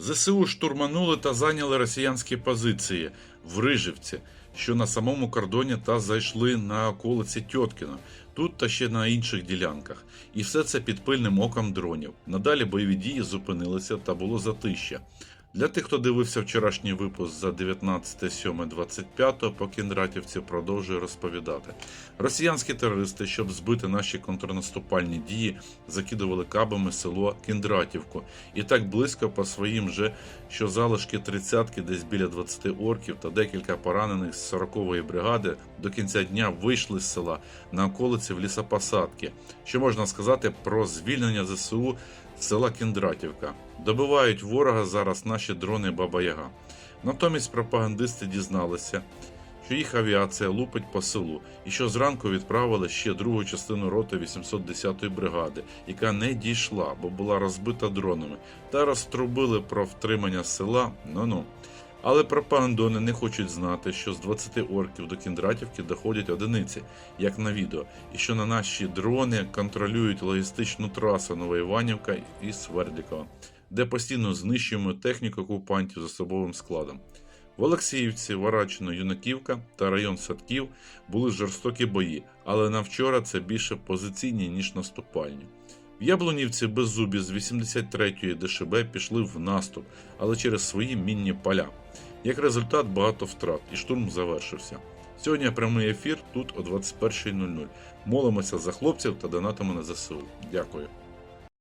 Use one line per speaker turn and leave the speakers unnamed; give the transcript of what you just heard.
ЗСУ штурманули та зайняли росіянські позиції в Рижівці, що на самому кордоні та зайшли на околиці Тьоткіна, тут та ще на інших ділянках. І все це під пильним оком дронів. Надалі бойові дії зупинилися та було затища. Для тих, хто дивився вчорашній випуск за 19.7.25, по Кіндратівці продовжує розповідати. Росіянські терористи, щоб збити наші контрнаступальні дії, закидували кабами село Кіндратівку. І так близько по своїм же, що залишки тридцятки, десь біля 20 орків та декілька поранених з 40-ї бригади до кінця дня вийшли з села на околиці в лісопосадки. Що можна сказати про звільнення ЗСУ села Кіндратівка. Добивають ворога зараз наші дрони Баба Яга. Натомість пропагандисти дізналися, що їх авіація лупить по селу, і що зранку відправили ще другу частину роти 810-ї бригади, яка не дійшла, бо була розбита дронами, та розтрубили про втримання села. Ну-ну. Але пропагандони не хочуть знати, що з 20 орків до Кіндратівки доходять одиниці, як на відео, і що на наші дрони контролюють логістичну трасу Новоіванівка і Свердлікова, де постійно знищуємо техніку окупантів з особовим складом. В Олексіївці, Варачино, Юнаківка та район Садків були жорстокі бої, але на вчора це більше позиційні, ніж наступальні. Яблунівці беззубі з 83-ї ДШБ пішли в наступ, але через свої мінні поля. Як результат, багато втрат, і штурм завершився. Сьогодні прямий ефір тут о 21.00. Молимося за хлопців та донатами на ЗСУ. Дякую.